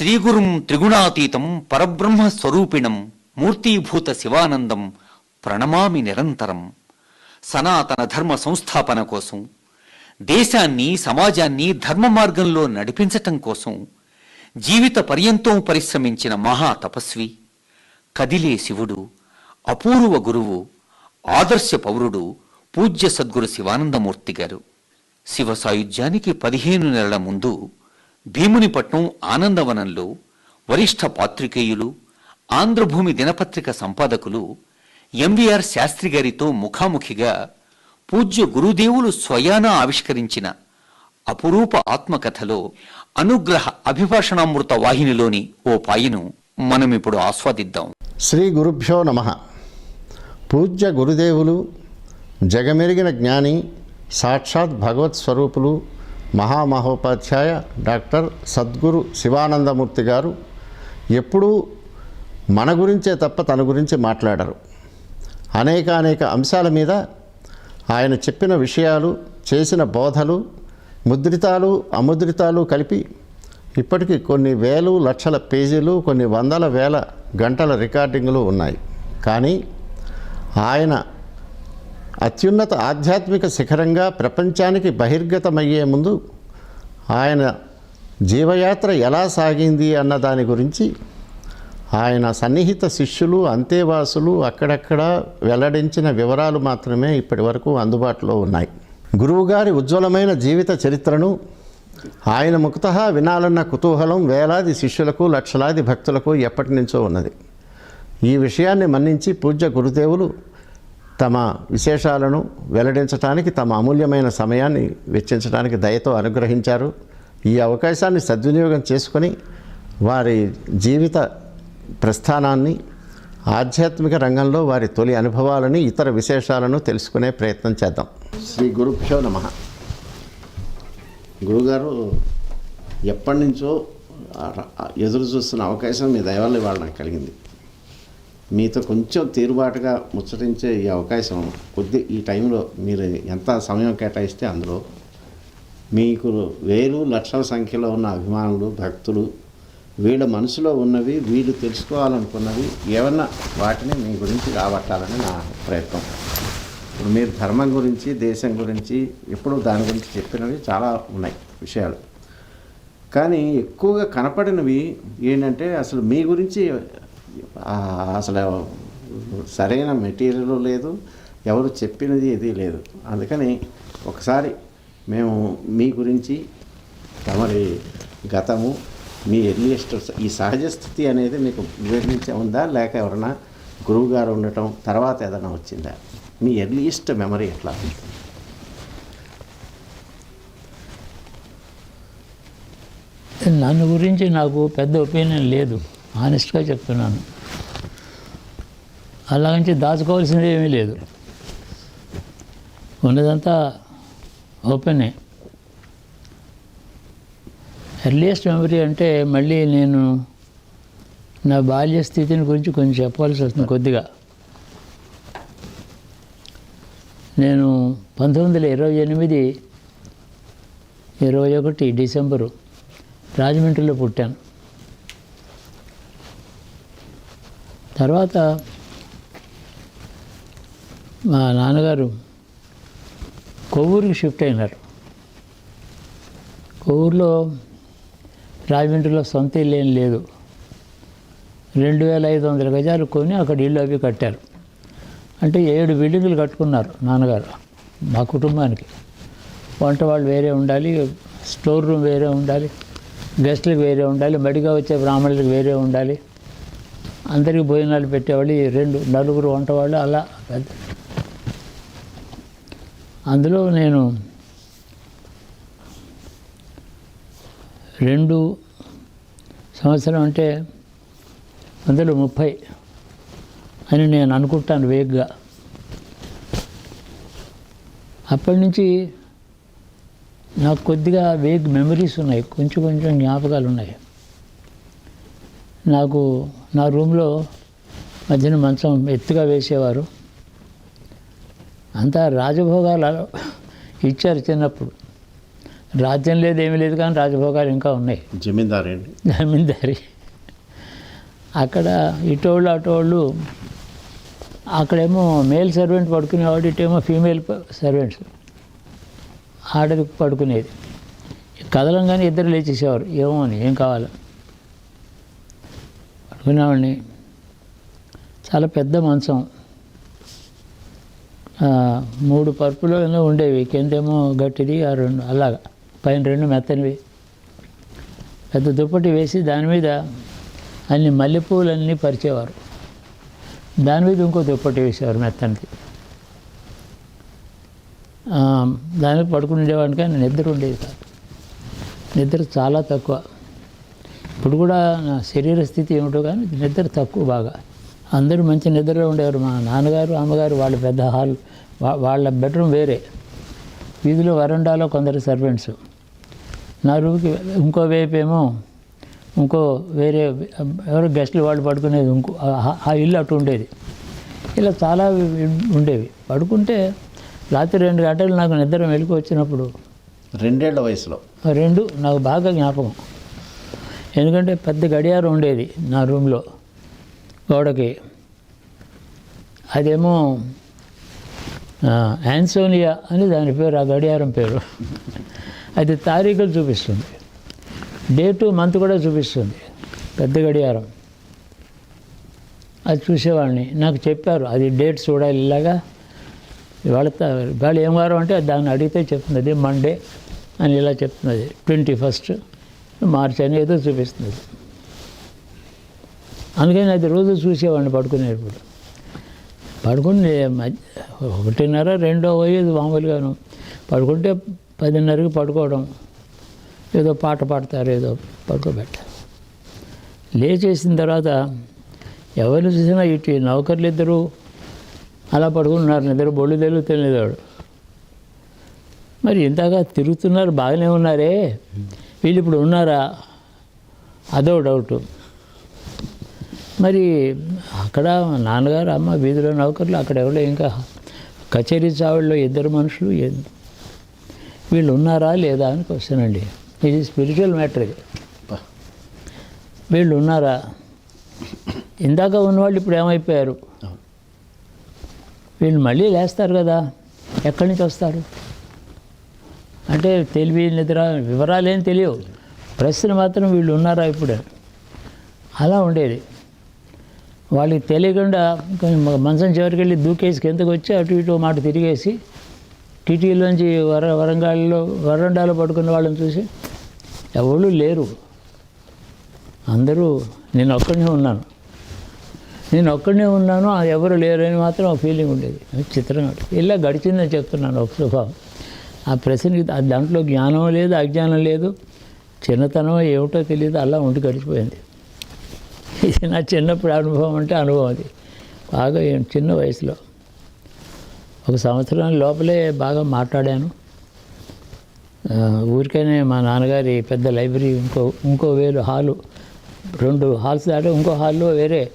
శ్రీగురుం త్రిగుణాతీతం పరబ్రహ్మ స్వరూపిణం మూర్తీభూత శివానందం ప్రణమామి నిరంతరం. సనాతన ధర్మ సంస్థాపన కోసం దేశాన్ని సమాజాన్ని ధర్మ మార్గంలో నడిపించటం కోసం జీవిత పర్యంతం పరిశ్రమించిన మహా తపస్వి కదిలే శివుడు అపూర్వ గురువు ఆదర్శ పౌరుడు పూజ్య సద్గురు శివానందమూర్తి గారు. శివ సాయుధ్యానికి పదిహేను నెలల ముందు భీమునిపట్నం ఆనందవనంలో వరిష్ఠ పాత్రికేయులు ఆంధ్రభూమి దినపత్రిక సంపాదకులు ఎంవీఆర్ శాస్త్రి గారితో ముఖాముఖిగా పూజ్య గురుదేవులు స్వయానా ఆవిష్కరించిన అపురూప ఆత్మకథలో అనుగ్రహ అభిభాషణామృత వాహినిలోని ఓ పాయను మనమిప్పుడు ఆస్వాదిద్దాం. శ్రీ గురుభ్యో నమ. పూజ్య గురుదేవులు జగమెరిగిన జ్ఞాని సాక్షాత్ భగవత్ స్వరూపులు మహామహోపాధ్యాయ డాక్టర్ సద్గురు శివానందమూర్తి గారు ఎప్పుడూ మన గురించే తప్ప తన గురించి మాట్లాడరు. అనేక అనేక అంశాల మీద ఆయన చెప్పిన విషయాలు చేసిన బోధలు ముద్రితాలు అముద్రితాలు కలిపి ఇప్పటికీ కొన్ని వేలు లక్షల పేజీలు కొన్ని వందల వేల గంటల రికార్డింగ్లు ఉన్నాయి. కానీ ఆయన అత్యున్నత ఆధ్యాత్మిక శిఖరంగా ప్రపంచానికి బహిర్గతమయ్యే ముందు ఆయన జీవయాత్ర ఎలా సాగింది అన్న దాని గురించి ఆయన సన్నిహిత శిష్యులు అంతేవాసులు అక్కడక్కడ వెల్లడించిన వివరాలు మాత్రమే ఇప్పటి వరకు అందుబాటులో ఉన్నాయి. గురువుగారి ఉజ్వలమైన జీవిత చరిత్రను ఆయన ముక్త వినాలన్న కుతూహలం వేలాది శిష్యులకు లక్షలాది భక్తులకు ఎప్పటి నుంచో ఉన్నది. ఈ విషయాన్ని మన్నించి పూజ్య గురుదేవులు తమ విశేషాలను వెల్లడించడానికి తమ అమూల్యమైన సమయాన్ని వెచ్చించడానికి దయతో అనుగ్రహించారు. ఈ అవకాశాన్ని సద్వినియోగం చేసుకొని వారి జీవిత ప్రస్థానాన్ని ఆధ్యాత్మిక రంగంలో వారి తొలి అనుభవాలని ఇతర విశేషాలను తెలుసుకునే ప్రయత్నం చేద్దాం. శ్రీ గురుభ్యో నమ. గురుగారు ఎప్పటి నుంచో ఎదురు చూస్తున్న అవకాశం మీ దయవల్ల ఇవాళ నాకు కలిగింది. మీతో కొంచెం తీరుబాటుగా ముచ్చటించే ఈ అవకాశం కొద్ది ఈ టైంలో మీరు ఎంత సమయం కేటాయిస్తే అందులో మీకు వేలు లక్షల సంఖ్యలో ఉన్న అభిమానులు భక్తులు వీళ్ళ మనసులో ఉన్నవి వీళ్ళు తెలుసుకోవాలనుకున్నవి ఏమన్నా వాటిని మీ గురించి రాబట్టాలని నా ప్రయత్నం. ఇప్పుడు మీరు ధర్మం గురించి దేశం గురించి ఎప్పుడు దాని గురించి చెప్పినవి చాలా ఉన్నాయి విషయాలు. కానీ ఎక్కువగా కనపడినవి ఏంటంటే అసలు మీ గురించి అసలు సరైన మెటీరియల్ లేదు ఎవరు చెప్పినది ఏది లేదు. అందుకని ఒకసారి మేము మీ గురించి తమరి గతము మీ ఎర్లియస్ట్ ఈ సహజ స్థితి అనేది మీకు వివరించే ఉందా? లేక ఎవరైనా గురువు గారు ఉండటం తర్వాత ఏదైనా వచ్చిందా? మీ ఎర్లియస్ట్ మెమరీ ఎట్లా? నన్ను గురించి నాకు పెద్ద ఒపీనియన్ లేదు. ఆనెస్ట్గా చెప్తున్నాను. అలాగంటే దాచుకోవాల్సింది ఏమీ లేదు. ఉన్నదంతా ఓపెనే. ఎర్లియస్ట్ మెమరీ అంటే మళ్ళీ నేను నా బాల్య స్థితిని గురించి కొంచెం చెప్పాల్సి వస్తుంది కొద్దిగా. నేను పంతొమ్మిది వందల ఇరవై ఎనిమిది ఇరవై ఒకటి డిసెంబరు రాజమండ్రిలో పుట్టాను. తర్వాత మా నాన్నగారు కొవ్వూరుకి షిఫ్ట్ అయినారు. కొవ్వూరులో రాజమండ్రిలో సొంత ఇల్లు ఏం లేదు. రెండు వేల ఐదు వందల గజాలు కొని అక్కడ ఇల్లు అవి కట్టారు. అంటే ఏడు బిల్డింగులు కట్టుకున్నారు నాన్నగారు మా కుటుంబానికి. వంట వాళ్ళు వేరే ఉండాలి స్టోర్ రూమ్ వేరే ఉండాలి గెస్టులకు వేరే ఉండాలి మడిగా వచ్చే బ్రాహ్మణులకు వేరే ఉండాలి. అందరికీ భోజనాలు పెట్టేవాళ్ళు ఈ రెండు నలుగురు వంటవాళ్ళు అలా పెద్ద. అందులో నేను రెండు సంవత్సరం అంటే అందులో ముప్పై అని నేను అనుకుంటాను వేగ్గా. అప్పటి నుంచి నాకు కొద్దిగా వేగ్ మెమరీస్ ఉన్నాయి కొంచెం కొంచెం జ్ఞాపకాలు ఉన్నాయి. నాకు నా రూమ్లో మధ్యన మంచం ఎత్తుగా వేసేవారు. అంతా రాజభోగాలు ఇచ్చారు చిన్నప్పుడు. రాజ్యం లేదు ఏమీ లేదు కానీ రాజభోగాలు ఇంకా ఉన్నాయి. జమీందారు అండి. జమీందారి. అక్కడ ఇటోళ్ళు అటోళ్ళు అక్కడేమో మేల్ సర్వెంట్ పడుకునేవాడు ఇటేమో ఫీమేల్ సర్వెంట్స్. ఆడది పడుకునేది. కదలంగానే ఇద్దరు లేచేసేవారు. ఏమో అని ఏం కావాలి. పడుకునేవాడిని చాలా పెద్ద మంచం మూడు పరుపులు ఏమో ఉండేవి. కిందేమో గట్టిది ఆ రెండు అలాగా. పైన రెండు మెత్తనివి. పెద్ద దుప్పటి వేసి దాని మీద అన్ని మల్లెపూలన్నీ పరిచేవారు. దాని మీద ఇంకో దుప్పటి వేసేవారు మెత్తనిది. దాని మీద పడుకుని ఉండేవాడిని కానీ నిద్ర ఉండేది కాదు. నిద్ర చాలా తక్కువ. ఇప్పుడు కూడా నా శరీర స్థితి ఏమిటో కానీ నిద్ర తక్కువ బాగా. అందరూ మంచి నిద్రలో ఉండేవారు. మా నాన్నగారు అమ్మగారు వాళ్ళ పెద్ద హాల్ వాళ్ళ బెడ్రూమ్ వేరే. వీధిలో వరండాలో కొందరు సర్వెంట్స్. నా రూమ్కి ఇంకో వైపు ఏమో ఇంకో వేరే ఎవరో గెస్టులు వాళ్ళు పడుకునేది ఇంకో ఆ- ఇల్లు అటు ఉండేది. ఇలా చాలా ఉండేవి. పడుకుంటే రాత్రి రెండు గంటలు నాకు నిద్ర మెలకు వచ్చినప్పుడు రెండేళ్ళ వయసులో. రెండు నాకు బాగా జ్ఞాపకం. ఎందుకంటే పెద్ద గడియారం ఉండేది నా రూమ్లో గోడకి. అదేమో యాన్సోనియా అని దాని పేరు ఆ గడియారం పేరు. అది తారీఖులు చూపిస్తుంది. డేటు మంత్ కూడా చూపిస్తుంది. పెద్ద గడియారం. అది చూసేవాడిని నాకు చెప్పారు అది డేట్ చూడాలి ఇలాగా. ఇవాళ త- ఇవాళ ఏం వారం అంటే దాన్ని అడిగితే చెప్తుంది అది మండే అని ఇలా చెప్తున్నది ట్వంటీ ఫస్ట్. మార్చ్ ఏదో చూపిస్తుంది. అందుకని అది రోజు చూసేవాడిని పడుకునేటప్పుడు పడుకుని మధ్య- ఒకటిన్నర రెండో పోయేది మామూలుగాను. పడుకుంటే పదిన్నరకి పడుకోవడం. ఏదో పాట పాడతారు ఏదో పడుకోబెట్టారు లేచేసిన తర్వాత ఎవరు చూసినా ఇటు నౌకర్లు ఇద్దరు అలా పడుకున్నారు నిద్ర బొళ్ళు తెలుగుతున్నవాడు మరి ఇంతగా తిరుగుతున్నారు బాగానే ఉన్నారే. వీళ్ళు ఇప్పుడు ఉన్నారా? అదో డౌటు. మరి అక్కడ నాన్నగారు అమ్మ వీధిలో నౌకర్లు అక్కడ ఎవరో ఇంకా కచేరీ చావుల్లో ఇద్దరు మనుషులు వీళ్ళు ఉన్నారా లేదా అని క్వశ్చన్ అండి. ఇది స్పిరిచువల్ మ్యాటర్ ఇది. వీళ్ళు ఉన్నారా? ఇందాక ఉన్నవాళ్ళు ఇప్పుడు ఏమైపోయారు. వీళ్ళు మళ్ళీ లేస్తారు కదా. ఎక్కడి నుంచి వస్తారు? అంటే తెలివి నిద్ర వివరాలు ఏం తెలియవు. ప్రశ్న మాత్రం వీళ్ళు ఉన్నారా ఇప్పుడు? అలా ఉండేది. వాళ్ళకి తెలియకుండా కొంచెం మంచం చివరికి వెళ్ళి దూకేసి కిందకు వచ్చి అటు ఇటు మాట తిరిగేసి కిటికీలోంచి వర వరంగాల్లో వరండాలో పడుకున్న వాళ్ళని చూసి ఎవరు లేరు. అందరూ నేను ఒక్కడనే ఉన్నాను. నేను ఒక్కడనే ఉన్నాను ఎవరు లేరని మాత్రం ఒక ఫీలింగ్ ఉండేది. చిత్రంగా ఇలా గడిచిందని చెప్తున్నాను ఒక స్వభావం. ఆ ప్రశ్నకి దాంట్లో జ్ఞానం లేదు అజ్ఞానం లేదు చిన్నతనం ఏమిటో తెలియదు అలా ఉండి గడిచిపోయింది ఇది నా చిన్నప్పుడు అనుభవం అంటే అనుభవం అది. బాగా చిన్న వయసులో. ఒక సంవత్సరం లోపలే బాగా మాట్లాడాను. ఊరికైనా మా నాన్నగారి పెద్ద లైబ్రరీ ఇంకో ఇంకో వేలు హాలు రెండు హాల్స్ దాటి ఇంకో హాల్లో వేరే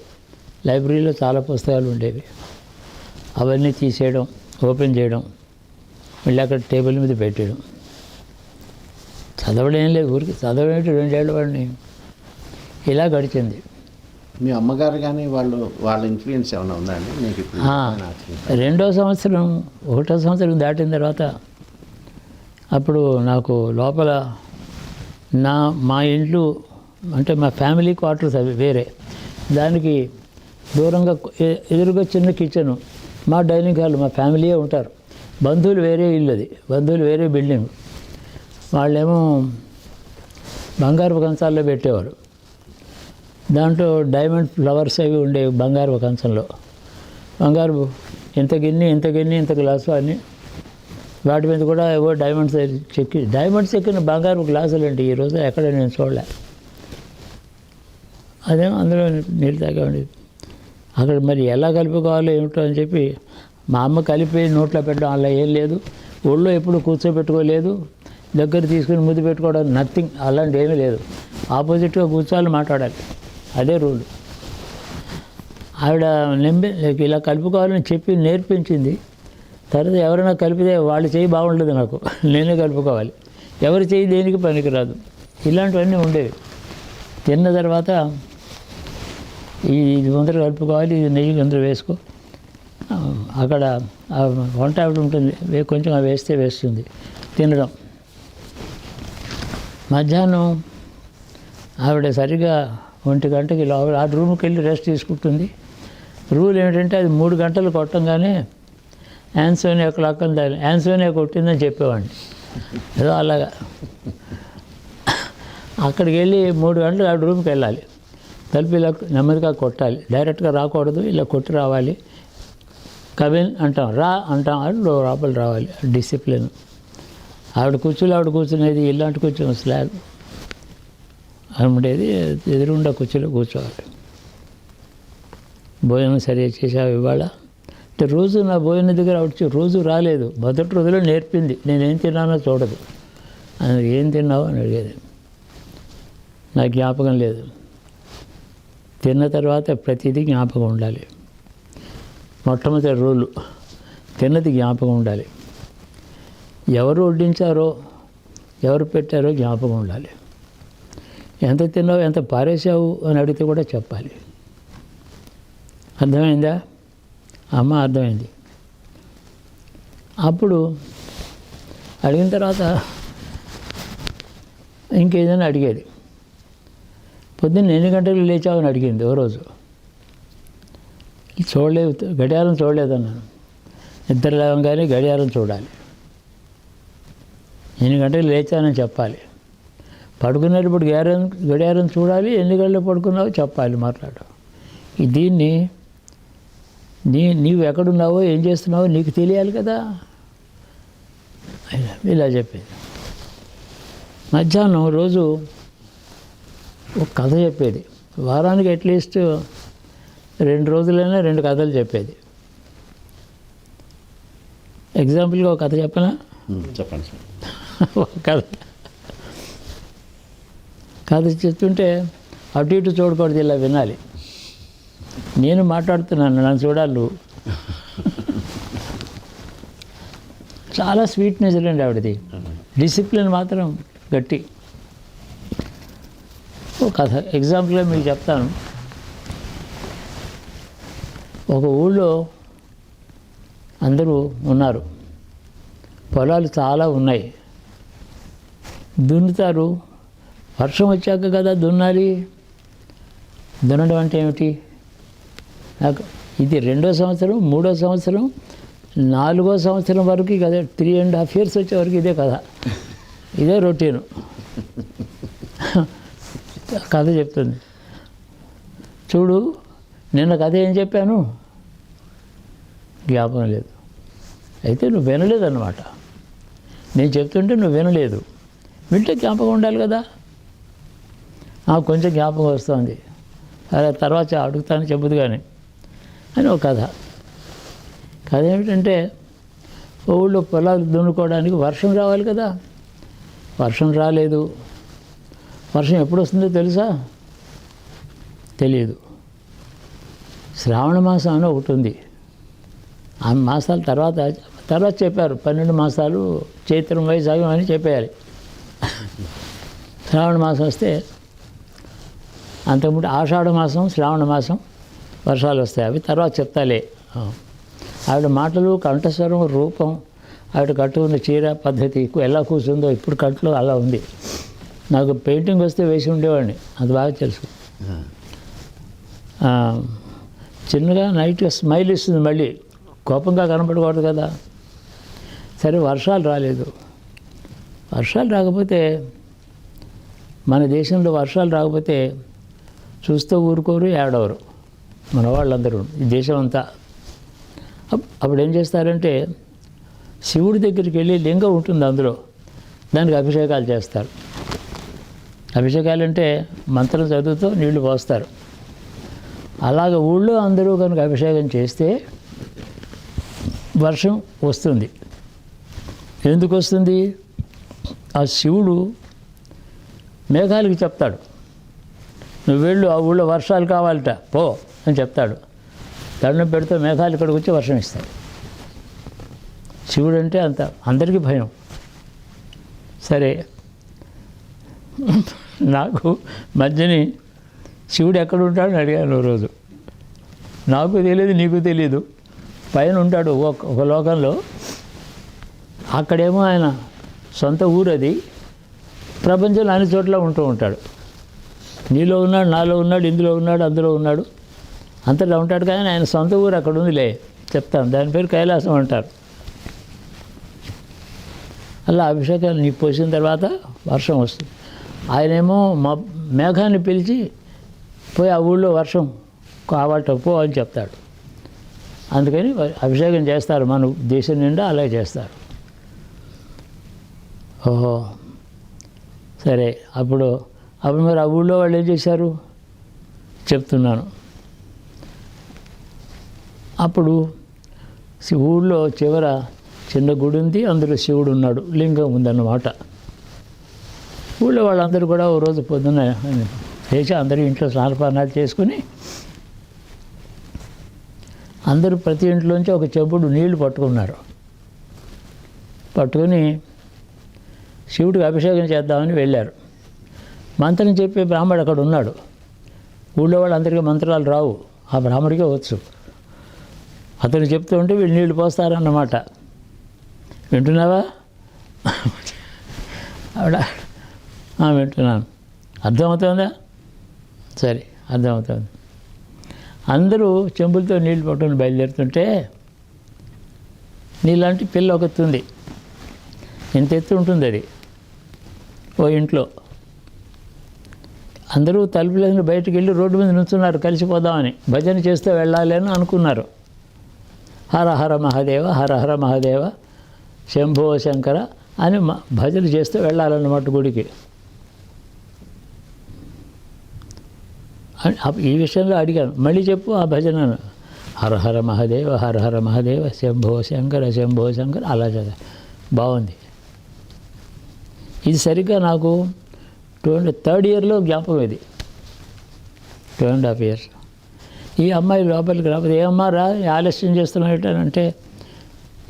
లైబ్రరీలో చాలా పుస్తకాలు ఉండేవి. అవన్నీ తీసేయడం ఓపెన్ చేయడం మళ్ళీ అక్కడ టేబుల్ మీద పెట్టేయడం చదవడం ఏం లేదు ఊరికి. చదవడం రెండేళ్ళ వాడిని ఇలా గడిచింది. మీ అమ్మగారు కానీ వాళ్ళు వాళ్ళ ఇన్ఫ్లుయెన్స్ ఏమైనా ఉందా అండి? మీకు ఇప్పుడు ఆ, నాకు రెండో సంవత్సరం ఒకటో సంవత్సరం దాటిన తర్వాత అప్పుడు నాకు లోపల నా మా ఇంట్లో అంటే మా ఫ్యామిలీ క్వార్టర్స్ అవి వేరే. దానికి దూరంగా ఎదురుగా చిన్న కిచెను మా డైనింగ్ హాల్ మా ఫ్యామిలీయే ఉంటారు. బంధువులు వేరే ఇల్లు అది. బంధువులు వేరే బిల్డింగ్ వాళ్ళేమో బంగారు కంచాల్లో పెట్టేవారు. దాంట్లో డైమండ్ ఫ్లవర్స్ అవి ఉండేవి బంగారు కంచంలో. బంగారు ఇంత గిన్నె ఇంత గిన్నె ఇంత గ్లాసు అని. వాటి మీద కూడా ఏవో డైమండ్స్ చెక్కి డైమండ్స్ ఎక్కిన బంగారు గ్లాసులు అండి ఈరోజు ఎక్కడ నేను చూడలే. అదేమో అందులో నీళ్ళు తాగండి అక్కడ మరి ఎలా కలుపుకోవాలో ఏమిటో అని చెప్పి మా అమ్మ కలిపి నోట్లో పెట్టడం అలా ఏం లేదు. ఒళ్ళో ఎప్పుడు కూర్చోబెట్టుకోలేదు. దగ్గర తీసుకుని ముద్దు పెట్టుకోవడం నథింగ్ అలాంటి ఏమీ లేదు. ఆపోజిట్గా కూర్చోవాలి మాట్లాడాలి. అదే రూల్. ఆవిడ నింబి ఇలా కలుపుకోవాలని చెప్పి నేర్పించింది. తర్వాత ఎవరైనా కలిపితే వాళ్ళు చేయి బాగుండదు నాకు. నేనే కలుపుకోవాలి. ఎవరి చేయి దేనికి పనికిరాదు. ఇలాంటివన్నీ ఉండేవి. తిన్న తర్వాత ఈ ఇది ముందర కలుపుకోవాలి ఇది నెయ్యి ముందర వేసుకో. అక్కడ వంట ఆవిడ ఉంటుంది కొంచెం వేస్తే వేస్తుంది తినడం. మధ్యాహ్నం ఆవిడ సరిగా ఒంటి గంటకి లోపల ఆ రూమ్కి వెళ్ళి రెస్ట్ తీసుకుంటుంది. రూల్ ఏమిటంటే అది మూడు గంటలు కొట్టంగానే యాన్సోనియా క్లాక్ అని దాని యాన్సోనియా కొట్టిందని చెప్పేవాడిని. ఏదో అలాగా. అక్కడికి వెళ్ళి మూడు గంటలు ఆ రూమ్కి వెళ్ళాలి తలుపు ఇలా నెమ్మదిగా కొట్టాలి. డైరెక్ట్గా రాకూడదు ఇలా కొట్టి రావాలి. కబిన్ అంటాం రా అంటాం. అది లోపల రావాలి డిసిప్లిన్. ఆవిడ కూర్చుని ఆవిడ కూర్చునేది ఇలాంటి కూర్చుని స్లాబ్. ఉండేది ఎదురుండా కూర్చులో కూర్చోవాలి. భోజనం సరిగా చేసావు ఇవాళ? అంటే రోజు నా భోజనం దగ్గర ఆవిడ రోజు రాలేదు. మొదటి రోజులో నేర్పింది. నేనేం తిన్నానో చూడదు. ఆయన ఏం తిన్నావు అని అడిగేది. నాకు జ్ఞాపకం లేదు. తిన్న తర్వాత ప్రతిదీ జ్ఞాపకం ఉండాలి. మొట్టమొదటి రోలు తిన్నది జ్ఞాపకం ఉండాలి. ఎవరు వడ్డించారో ఎవరు పెట్టారో జ్ఞాపకం ఉండాలి. ఎంత తిన్నావు ఎంత పారేసావు అని అడిగితే కూడా చెప్పాలి. అర్థమైందా? అమ్మ అర్థమైంది. అప్పుడు అడిగిన తర్వాత ఇంకేదైనా అడిగేది. పొద్దున్న ఎన్ని గంటలకు లేచావు అని అడిగింది ఓ రోజు. చూడలేదు గడియారం చూడలేదన్నాను నిద్ర లేవగానే గడియారం చూడాలి. ఎన్ని గంటలు లేచానని చెప్పాలి. పడుకునేటప్పుడు గడియారం గడియారం చూడాలి ఎన్ని గంటలు పడుకున్నావో చెప్పాలి మాట్లాడు. దీన్ని నీ నీవు ఎక్కడున్నావో ఏం చేస్తున్నావో నీకు తెలియాలి కదా? ఇలా చెప్పేది. మధ్యాహ్నం రోజు ఒక కథ చెప్పేది. వారానికి అట్లీస్ట్ రెండు రోజులైనా రెండు కథలు చెప్పేది. ఎగ్జాంపుల్గా ఒక కథ చెప్పనా? చెప్పండి ఒక కథ. కథ చెప్తుంటే అటు ఇటు చూడకూడదు ఇలా వినాలి. నేను మాట్లాడుతున్నాను నన్ను చూడాలి నువ్వు. చాలా స్వీట్నెస్ అండి ఆవిడది. డిసిప్లిన్ మాత్రం గట్టి. ఒక కథ ఎగ్జాంపుల్గా మీకు చెప్తాను. ఒక ఊళ్ళో అందరూ ఉన్నారు. పొలాలు చాలా ఉన్నాయి. దున్నుతారు. వర్షం వచ్చాక కదా దున్నాలి. దున్నడం అంటే ఏమిటి? నాకు ఇది రెండో సంవత్సరం మూడో సంవత్సరం నాలుగో సంవత్సరం వరకు కదా త్రీ అండ్ హాఫ్ ఇయర్స్ వచ్చే వరకు ఇదే కథ. ఇదే రొటీను. కథ చెప్తుంది. చూడు నిన్న కథ ఏం చెప్పాను? జ్ఞాపకం లేదు. అయితే నువ్వు వినలేదన్నమాట. నేను చెప్తుంటే నువ్వు వినలేదు. వింటే జ్ఞాపకం ఉండాలి కదా? కొంచెం జ్ఞాపకం వస్తుంది. అలా తర్వాత అడుగుతాను చెప్పదు కానీ అని ఒక కథ. కథ ఏమిటంటే ఊళ్ళో పొలాలు దున్నుకోవడానికి వర్షం రావాలి కదా? వర్షం రాలేదు. వర్షం ఎప్పుడు వస్తుందో తెలుసా? తెలియదు. శ్రావణ మాసం అని ఒకటి ఉంది. ఆ మాసాల తర్వాత తర్వాత చెప్పారు పన్నెండు మాసాలు చైత్రం వైశాఖం అని చెప్పేయాలి. శ్రావణ మాసం వస్తే అంతకుముందు ఆషాఢ మాసం శ్రావణ మాసం వర్షాలు వస్తాయి. అవి తర్వాత చెప్తాలే. ఆవిడ మాటలు కంఠస్వరం రూపం ఆవిడ కట్టుకున్న చీర పద్ధతి ఎలా కూర్చుందో ఇప్పుడు కట్లో అలా ఉంది. నాకు పెయింటింగ్ వస్తే వేసి ఉండేవాడిని. అది బాగా తెలుసు. చిన్నగా నైట్గా స్మైల్ ఇస్తుంది మళ్ళీ. కోపంగా కనపడకూడదు కదా. సరే వర్షాలు రాలేదు. వర్షాలు రాకపోతే మన దేశంలో వర్షాలు రాకపోతే చూస్తూ ఊరుకోరు ఏడవరు. మన వాళ్ళందరూ ఈ దేశం అంతా అప్పుడు ఏం చేస్తారంటే శివుడి దగ్గరికి వెళ్ళి లింగం ఉంటుంది అందులో. దానికి అభిషేకాలు చేస్తారు. అభిషేకాలు అంటే మంత్రం చదువుతూ నీళ్ళు పోస్తారు. అలాగ ఊళ్ళో అందరూ కనుక అభిషేకం చేస్తే వర్షం వస్తుంది. ఎందుకు వస్తుంది? ఆ శివుడు మేఘాలకి చెప్తాడు. నువ్వు వెళ్ళు ఆ ఊళ్ళో వర్షాలు కావాలట పో అని చెప్తాడు. దండం పెడితే మేఘాలు ఇక్కడికి వచ్చి వర్షం ఇస్తాడు శివుడు అంటే అంత అందరికీ భయం. సరే. నాకు మధ్యని శివుడు ఎక్కడ ఉంటాడని అడిగాను రోజు. నాకు తెలియదు నీకు తెలియదు పైన ఉంటాడు ఒక ఒక లోకంలో. అక్కడేమో ఆయన సొంత ఊరు అది. ప్రపంచంలో అన్ని చోట్ల ఉంటూ ఉంటాడు. నీలో ఉన్నాడు నాలో ఉన్నాడు ఇందులో ఉన్నాడు అందులో ఉన్నాడు. అంతటా ఉంటాడు కానీ ఆయన సొంత ఊరు అక్కడ ఉందిలే. చెప్తాను. దాని పేరు కైలాసం అంటారు. అలా అభిషేకాన్ని నీకు పోసిన తర్వాత వర్షం వస్తుంది. ఆయనేమో మా మేఘాన్ని పిలిచి పోయి ఆ ఊళ్ళో వర్షం కావాలట పో అని చెప్తాడు. అందుకని అభిషేకం చేస్తారు మన దేశం నిండా అలాగే చేస్తారు. ఓహో. సరే అప్పుడు అప్పుడు మరి ఆ ఊళ్ళో వాళ్ళు ఏం చేశారు? చెప్తున్నాను. అప్పుడు ఊళ్ళో చివర చిన్న గుడి ఉంది అందులో శివుడు ఉన్నాడు లింగం ఉందన్నమాట. ఊళ్ళో వాళ్ళందరూ కూడా ఓ రోజు పొద్దున్న లేచి అందరూ ఇంట్లో స్నానపానాలు చేసుకుని అందరూ ప్రతి ఇంట్లోంచి ఒక చెంబుడు నీళ్ళు పట్టుకున్నారు. పట్టుకుని శివుడికి అభిషేకం చేద్దామని వెళ్ళారు. మంత్రం చెప్పే బ్రాహ్మడు అక్కడ ఉన్నాడు. ఊళ్ళో వాళ్ళందరికీ మంత్రాలు రావు. ఆ బ్రాహ్మడికే వచ్చు. అతను చెప్తూ ఉంటే వీళ్ళు నీళ్ళు పోస్తారన్నమాట. వింటున్నావా? ఆవిడ వింటున్నాను. అర్థమవుతుందా? సరే అర్థమవుతుంది. అందరూ చెంబులతో నీళ్ళు పట్టుకుని బయలుదేరుతుంటే నీలాంటి పిల్ల ఒకతుంది. ఉంది ఇంత ఎత్తు ఉంటుంది అది? ఓ ఇంట్లో. అందరూ తలుపులేదని బయటకు వెళ్ళి రోడ్డు మీద నుంచున్నారు కలిసిపోదామని. భజన చేస్తే వెళ్ళాలి అని అనుకున్నారు. హర హర మహాదేవ హర హర మహాదేవ శంభో శంకర అని భజన చేస్తూ వెళ్ళాలన్నమాట గుడికి అని అప్- ఈ విషయంలో అడిగాను. మళ్ళీ చెప్పు ఆ భజనను. హర హర హరహర హర హర శంభో శంకర శంభో శంకర అలా చదివా. బాగుంది. ఇది సరిగ్గా నాకు టూ అండ్ థర్డ్ ఇయర్లో జ్ఞాపకం ఇది. Two and half years. ఈ అమ్మాయి లోపలికి రాకపోతే ఏమమ్మా రా ఆలస్యం చేస్తున్నావు అంటే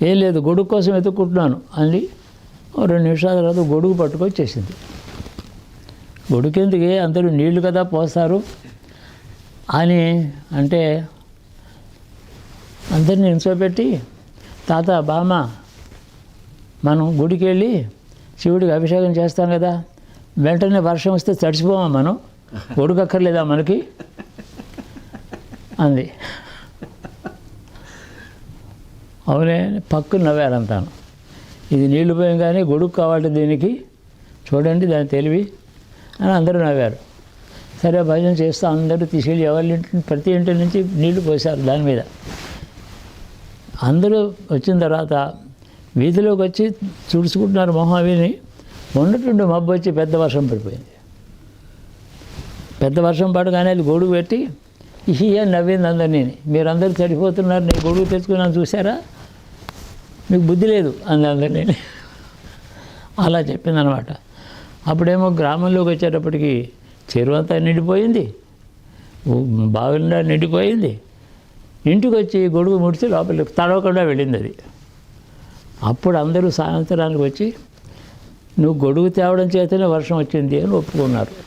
ఏం లేదు గొడుగు కోసం వెతుక్కుంటున్నాను. అని ఓ రెండు నిమిషాల తర్వాత గొడుగు పట్టుకొచ్చేసింది. గొడుకెందుకే అందరూ నీళ్ళు కదా పోస్తారు. అని అంటే అందరిని నిల్చోబెట్టి తాత బామ్మ మనం గుడికి వెళ్ళి శివుడికి అభిషేకం చేస్తాం కదా వెంటనే వర్షం వస్తే తడిసిపోమా మనం ఒడుకక్కర్లేదా అక్కర్లేదా మనకి? అంది. అవునే పక్కన నవ్వారంతాను. ఇది నీళ్ళు పోయం కానీ గొడుగు కావాలి దీనికి? చూడండి దాని తెలివి అని అందరూ నవ్వారు. సరే భజన చేస్తూ అందరూ తీసుకెళ్ళి ఎవరి ప్రతి ఇంటి నుంచి నీళ్ళు పోసారు దాని మీద. అందరూ వచ్చిన తర్వాత వీధిలోకి వచ్చి తుడుచుకుంటున్నారు మొహం అవిని ఉన్నట్టుండి మబ్బు వచ్చి పెద్ద వర్షం పడిపోయింది. పెద్ద వర్షం పడగానే అది గొడుగు పెట్టి ఇహి నవ్వింది అందరినీ? మీరందరూ చనిపోతున్నారు నేను గొడుగు తెచ్చుకున్నాను చూసారా మీకు బుద్ధి లేదు అంది అందరినీ. అలా చెప్పిందనమాట. అప్పుడేమో గ్రామంలోకి వచ్చేటప్పటికి చెరువు అంతా నిండిపోయింది బావిలో నిండిపోయింది. ఇంటికి వచ్చి గొడుగు ముడిచి లోపలికి తడవకుండా వెళ్ళింది అది. అప్పుడు అందరూ సాయంత్రానికి వచ్చి నువ్వు గొడుగు తేవడం చేతనే వర్షం వచ్చింది అని ఒప్పుకున్నారు.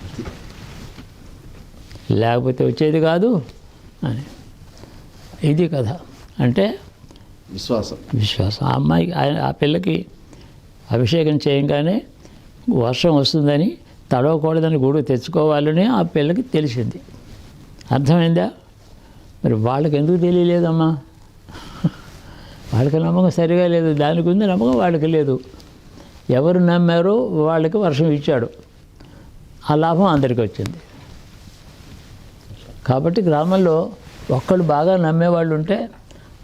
లేకపోతే వచ్చేది కాదు అని. ఇది కథ. అంటే విశ్వాసం. విశ్వాసం. ఆ అమ్మాయికి ఆ పిల్లకి అభిషేకం చేయంగానే వర్షం వస్తుందని తడవకూడదని గొడుగు తెచ్చుకోవాలని ఆ పిల్లకి తెలిసింది. అర్థమైందా? మరి వాళ్ళకి ఎందుకు తెలియలేదమ్మా? వాళ్ళకి నమ్మకం సరిగా లేదు. దానికి ఉంది నమ్మకం వాళ్ళకి లేదు. ఎవరు నమ్మారో వాళ్ళకి వర్షం ఇచ్చాడు. ఆ లాభం అందరికీ వచ్చింది. కాబట్టి గ్రామంలో ఒక్కళ్ళు బాగా నమ్మేవాళ్ళు ఉంటే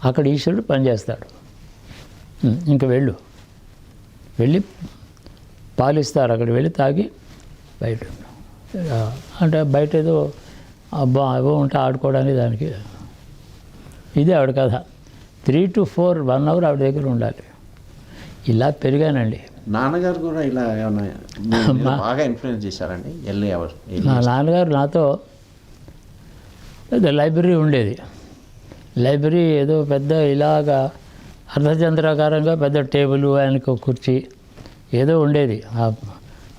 అక్కడ ఈశ్వరుడు పనిచేస్తాడు. ఇంక వెళ్ళు. వెళ్ళి పాలిస్తారు. అక్కడ వెళ్ళి తాగి బయట. అంటే బయట ఏదో అబ్బా అవో ఉంటే ఆడుకోవడానికి దానికి. ఇది ఆవిడ కథ. Three to four one hour ఆవిడ దగ్గర ఉండాలి. ఇలా పెరిగానండి. నాన్నగారు కూడా ఇలా ఏమన్నా మీ- బాగా ఇన్ఫ్లుయెన్స్ చేశారండి? ఎల్లి నా నాన్నగారు నాతో లైబ్రరీ ఉండేది. లైబ్రరీ ఏదో పెద్ద ఇలాగా అర్ధచంద్రాకారంగా పెద్ద టేబుల్ ఆయనకు కుర్చీ ఏదో ఉండేది.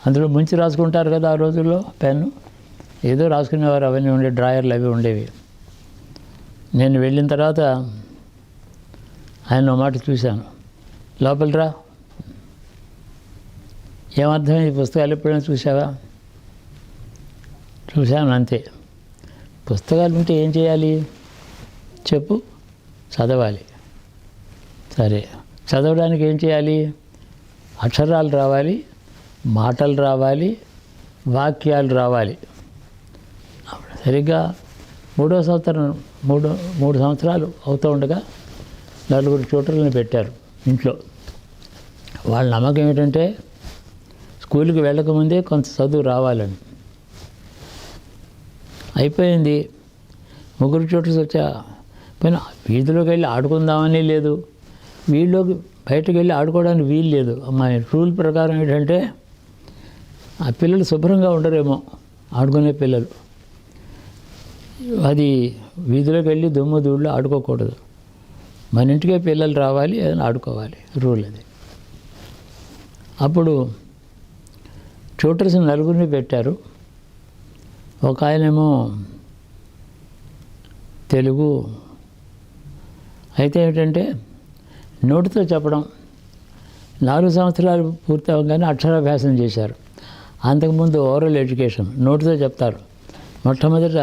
అందులో ముంచి రాసుకుంటారు కదా ఆ రోజుల్లో పెన్ను? ఏదో రాసుకునేవారు అవన్నీ ఉండే డ్రాయర్లు అవి ఉండేవి. నేను వెళ్ళిన తర్వాత ఆయన ఒక మాట చూశాను. లోపల రా. ఏమర్థం ఈ పుస్తకాలు ఎప్పుడైనా చూసావా చూశాను అంతే. పుస్తకాలు ఉంటే ఏం చేయాలి? చెప్పు. చదవాలి. సరే. చదవడానికి ఏం చేయాలి? అక్షరాలు రావాలి. మాటలు రావాలి వాక్యాలు రావాలి. సరిగ్గా మూడో సంవత్సరం మూడు మూడు సంవత్సరాలు అవుతూ ఉండగా నలుగురు ట్యూటర్లను పెట్టారు ఇంట్లో. వాళ్ళ నమ్మకం ఏమిటంటే స్కూల్కి వెళ్ళకముందే కొంత చదువు రావాలని. అయిపోయింది. ముగ్గురు ట్యూటర్స్ వచ్చా పోయినా వీధిలోకి వెళ్ళి ఆడుకుందామని లేదు. వీళ్ళలోకి బయటకు వెళ్ళి ఆడుకోవడానికి వీలు లేదు. మా రూల్ ప్రకారం ఏంటంటే ఆ పిల్లలు శుభ్రంగా ఉండరేమో ఆడుకునే పిల్లలు. అది వీధిలోకి వెళ్ళి దుమ్ము దూళ్ళు ఆడుకోకూడదు. మన ఇంటికే పిల్లలు రావాలి ఏదైనా ఆడుకోవాలి రూల్ అది. అప్పుడు ట్యూటర్స్ నలుగురిని పెట్టారు. ఒక ఆయనేమో తెలుగు. అయితే ఏమిటంటే నోటితో చెప్పడం నాలుగు సంవత్సరాలు పూర్తి అవ్వగానే అక్షరాభ్యాసం చేశారు. అంతకుముందు ఓరల్ ఎడ్యుకేషన్ నోటితో చెప్తారు. మొట్టమొదట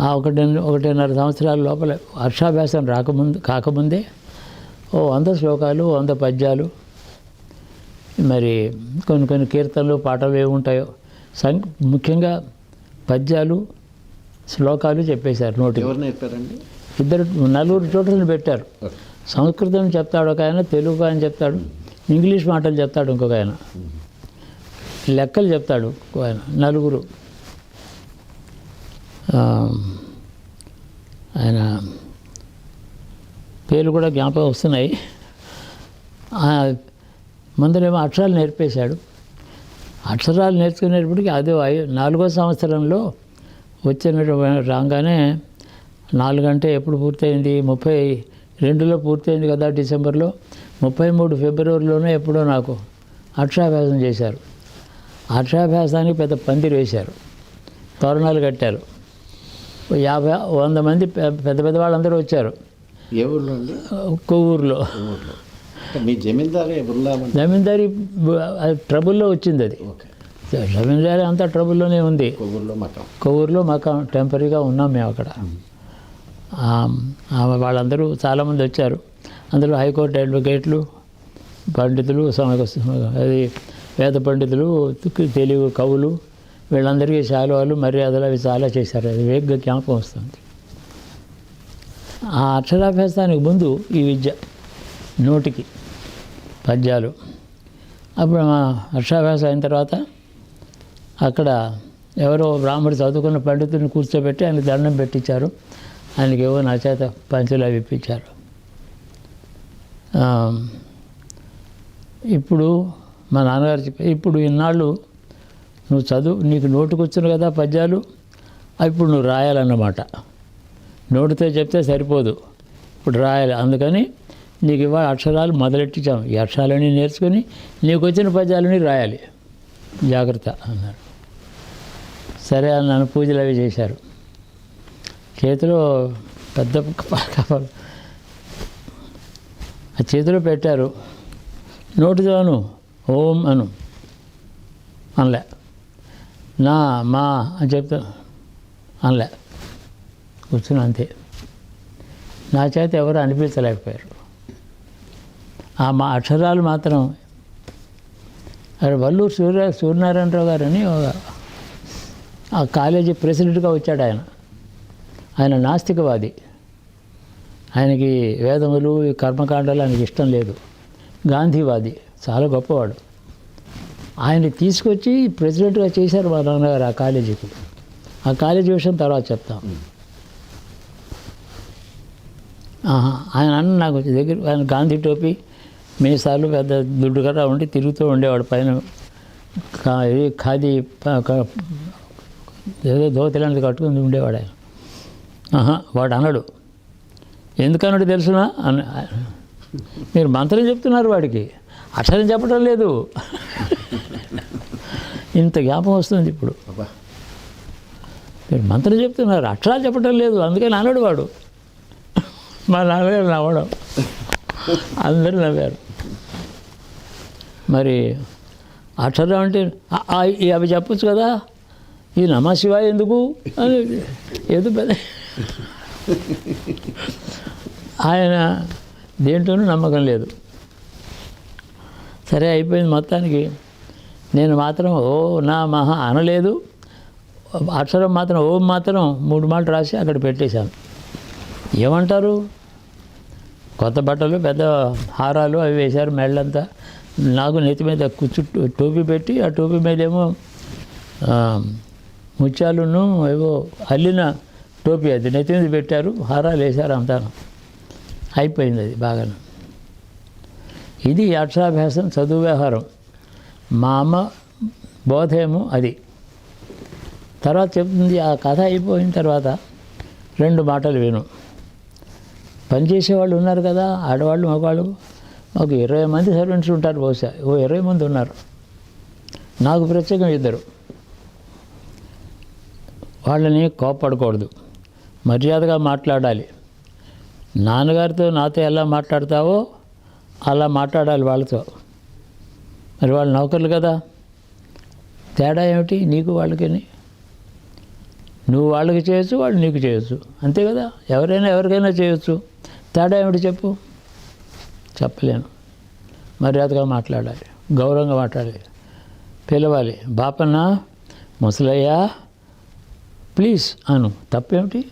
ఆ ఒకటి ఒకటిన్నర సంవత్సరాల లోపల అక్షరాభ్యాసం రాకముందు కాకముందే ఓ వంద శ్లోకాలు వంద పద్యాలు మరి కొన్ని కొన్ని కీర్తనలు పాటలు ఏమి ఉంటాయో సం ముఖ్యంగా పద్యాలు శ్లోకాలు చెప్పేశారు నేర్పారండి ఇద్దరు నలుగురు చోట్లను పెట్టారు. సంస్కృతం చెప్తాడు ఒక ఆయన తెలుగు ఆయన చెప్తాడు ఇంగ్లీష్ మాటలు చెప్తాడు ఇంకొక ఆయన. లెక్కలు చెప్తాడు ఆయన నలుగురు. ఆయన పేర్లు కూడా జ్ఞాపకం వస్తున్నాయి. ముందరేమో అక్షరాలు నేర్పేశాడు. అక్షరాలు నేర్చుకునేటప్పటికి అదే నాలుగో సంవత్సరంలో వచ్చినటువంటి రాగానే నాలుగంటే ఎప్పుడు పూర్తయింది? ముప్పై రెండులో పూర్తయింది కదా డిసెంబర్లో. ముప్పై మూడు ఫిబ్రవరిలోనే ఎప్పుడో నాకు అక్షరాభ్యాసం చేశారు. అక్షరాభ్యాసానికి పెద్ద పందిరి వేశారు. తోరణాలు కట్టారు. యాభై వంద మంది పెద్ద పెద్ద వాళ్ళందరూ వచ్చారు. ఏ కొవ్వూరులో. మీ జమీందారు జమీందారీ ట్రబుల్లో వచ్చింది అది. ఓకే. జమీందారీ అంతా ట్రబుల్లోనే ఉంది. కొవ్వూరులో మకం కొవ్వూరులో మాకు టెంపరీగా ఉన్నాం మేము అక్కడ. వాళ్ళందరూ చాలామంది వచ్చారు. అందులో హైకోర్టు అడ్వకేట్లు పండితులు అది వేద పండితులు తెలుగు కవులు వీళ్ళందరికీ శాలువాలు మర్యాదలు అవి చాలా చేశారు. అది వేగంగా జ్ఞాపకం వస్తుంది. ఆ అక్షరాభ్యాసానికి ముందు ఈ విద్య నోటికి పద్యాలు. అప్పుడు మా అక్షరాభ్యాసం అయిన తర్వాత అక్కడ ఎవరో బ్రాహ్మడు చదువుకున్న పండితుడిని కూర్చోబెట్టి ఆయన దండం పెట్టించారు. ఆయనకి ఏవో నా చేత పంచులు అవి ఇప్పించారు. ఇప్పుడు మా నాన్నగారు చెప్పారు ఇప్పుడు ఇన్నాళ్ళు నువ్వు చదువు నీకు నోటుకు వచ్చును కదా పద్యాలు ఇప్పుడు నువ్వు రాయాలన్నమాట. నోటితో చెప్తే సరిపోదు. ఇప్పుడు రాయాలి. అందుకని నీకు ఇవాళ అక్షరాలు మొదలెట్టించాం. ఈ అక్షరాలన్నీ నేర్చుకొని నీకు వచ్చిన పద్యాలని రాయాలి. జాగ్రత్త అన్నారు. సరే అన్నాను పూజలు అవి చేశారు. చేతిలో పెద్ద కావాలి. ఆ చేతిలో పెట్టారు. నోటితోను ఓం అను. అనలే. నా మా అని చెప్తా అనలే. కూర్చుని అంతే. నా చేత ఎవరు అనిపించలేకపోయారు. ఆ మా అక్షరాలు మాత్రం అక్కడ వల్లూరు సూర్య సూర్యనారాయణరావు గారని ఒక- ఆ కాలేజీ ప్రెసిడెంట్గా వచ్చాడు ఆయన. ఆయన నాస్తికవాది. ఆయనకి వేదములు ఈ కర్మకాండాలు ఆయనకి ఇష్టం లేదు. గాంధీవాది. చాలా గొప్పవాడు. ఆయన తీసుకొచ్చి ప్రెసిడెంట్గా చేశారు మా నాన్నగారు ఆ కాలేజీకి. ఆ కాలేజీ విషయం తర్వాత చెప్తాం. ఆయన అన్న నాకు దగ్గర ఆయన గాంధీ టోపీ మీసాలు పెద్ద దుడ్డు కట్ట ఉండి తిరుగుతూ ఉండేవాడు పైన. ఇది ఖాదీ ఏదో ధోతిలాంటిది కట్టుకుని ఉండేవాడు ఆయన. ఆహా, వాడు అనడు ఎందుకన్నాడు తెలుసునా? అన్న మీరు మంత్రం చెప్తున్నారు వాడికి. అక్షరం చెప్పడం లేదు. ఇంత జ్ఞాపకం వస్తుంది ఇప్పుడు. మీరు మంత్రం చెప్తున్నారు అక్షరాలు చెప్పడం లేదు అందుకే నాన్నడు వాడు. మా నాన్నగారు నవ్వడం. అందరూ నవ్వారు. మరి అక్షరం అంటే అవి చెప్పొచ్చు కదా? ఈ నమ శివాయ ఎందుకు? అని ఏదో పెద్ద ఆయన దేంట్లోనూ నమ్మకం లేదు. సరే అయిపోయింది మొత్తానికి. నేను మాత్రం ఓ నా మహా అనలేదు. అక్షరం మాత్రం ఓం మాత్రం మూడు మాటలు రాసి అక్కడ పెట్టేశాను. ఏమంటారు? కొత్త బట్టలు పెద్ద హారాలు అవి వేశారు మెళ్ళంతా. నాకు నెత్తి మీద కుచ్చు టోపీ పెట్టి ఆ టోపీ మీద ఏమో ముత్యాలును ఏవో అల్లిన టోపీ అది. నెత్తి మీద పెట్టారు హారాలు వేశారు అంతా అయిపోయింది అది బాగానే. ఇది అక్షరాభ్యాసం చదువు వ్యవహారం. మా అమ్మ బోధేమో అది. తర్వాత చెప్తుంది ఆ కథ అయిపోయిన తర్వాత రెండు మాటలు విను. పనిచేసేవాళ్ళు ఉన్నారు కదా ఆడవాళ్ళు మగవాళ్ళు మాకు ఇరవై మంది సర్వెంట్స్ ఉంటారు బహుశా ఓ ఇరవై మంది ఉన్నారు. నాకు ప్రత్యేకం ఇద్దరు. వాళ్ళని కోప్పడకూడదు మర్యాదగా మాట్లాడాలి. నాన్నగారితో నాతో ఎలా మాట్లాడతావో అలా మాట్లాడాలి వాళ్ళతో. మరి వాళ్ళు నౌకర్లు కదా. తేడా ఏమిటి? నీకు వాళ్ళకి నువ్వు వాళ్ళకి చేయొచ్చు వాళ్ళు నీకు చేయొచ్చు. అంతే కదా? ఎవరైనా ఎవరికైనా చేయొచ్చు. తేడా ఏమిటి చెప్పు? చెప్పలేను. మర్యాదగా మాట్లాడాలి. గౌరవంగా మాట్లాడాలి. పిలవాలి. బాపన్న ముసలయ్య ప్లీజ్ అను. తప్పేమిటి?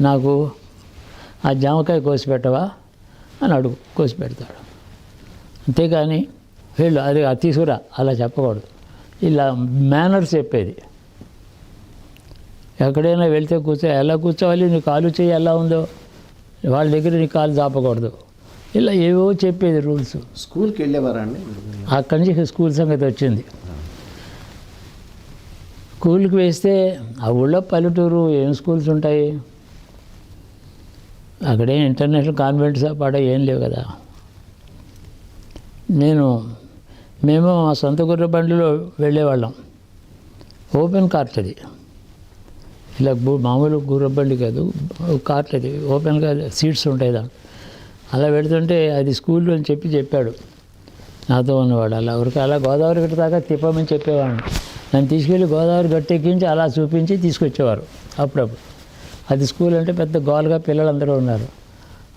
నాకు ఆ జామకాయ కోసి పెట్టవా? అని అడుగు కోసి పెడతాడు అంతేగాని వీళ్ళు అది తీసుకురా అలా చెప్పకూడదు. ఇలా మేనర్స్ చెప్పేది. ఎక్కడైనా వెళ్తే కూర్చో ఎలా కూర్చోవాలి నీ కాలు చేయి ఎలా ఉందో? వాళ్ళ దగ్గర నీ కాలు చాపకూడదు. ఇలా ఏవో చెప్పేది రూల్స్ స్కూల్కి వెళ్ళేవారా అండి? అక్కడి నుంచి స్కూల్ సంగతి వచ్చింది. స్కూల్కి వేస్తే ఆ ఊళ్ళో పల్లెటూరు ఏం స్కూల్స్ ఉంటాయి? అక్కడే ఇంటర్నేషనల్ కాన్వెంట్స్ పాడ ఏం లేవు కదా. నేను మేము మా సొంత గుర్ర బండిలో వెళ్ళేవాళ్ళం. ఓపెన్ కార్ట్ అది. ఇలా మామూలు గుర్ర బండి కాదు కార్ట్ అది. ఓపెన్గా సీట్స్ ఉంటాయి దాంట్లో. అలా వెళుతుంటే అది స్కూల్లో అని చెప్పి చెప్పాడు. నాతో ఉన్నవాడు అలా ఎవరికి అలా గోదావరి గట్టు దాకా తిప్పమని చెప్పేవాడిని. నన్ను తీసుకెళ్ళి గోదావరి గట్టెక్కించి అలా చూపించి తీసుకొచ్చేవారు అప్పుడప్పుడు. అది స్కూల్ అంటే పెద్ద గోల్గా పిల్లలందరూ ఉన్నారు.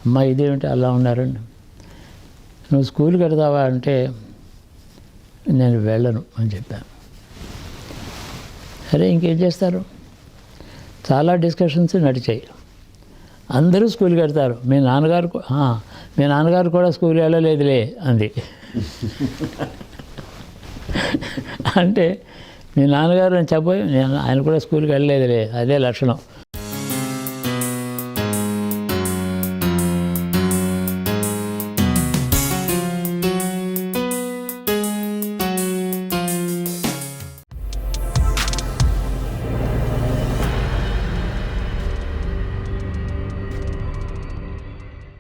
అమ్మ ఇదేమిటి అలా ఉన్నారండి నువ్వు స్కూల్ కడతావా? అంటే నేను వెళ్ళను అని చెప్పాను సరే ఇంకేం చేస్తారు? చాలా డిస్కషన్స్ నడిచాయి. అందరూ స్కూల్ కడతారు. మీ నాన్నగారు మీ నాన్నగారు కూడా స్కూల్ వెళ్ళలేదులే అంది. అంటే మీ నాన్నగారు అని చెప్పి నేను ఆయన కూడా స్కూల్కి వెళ్ళలేదులే. అదే లక్షణం.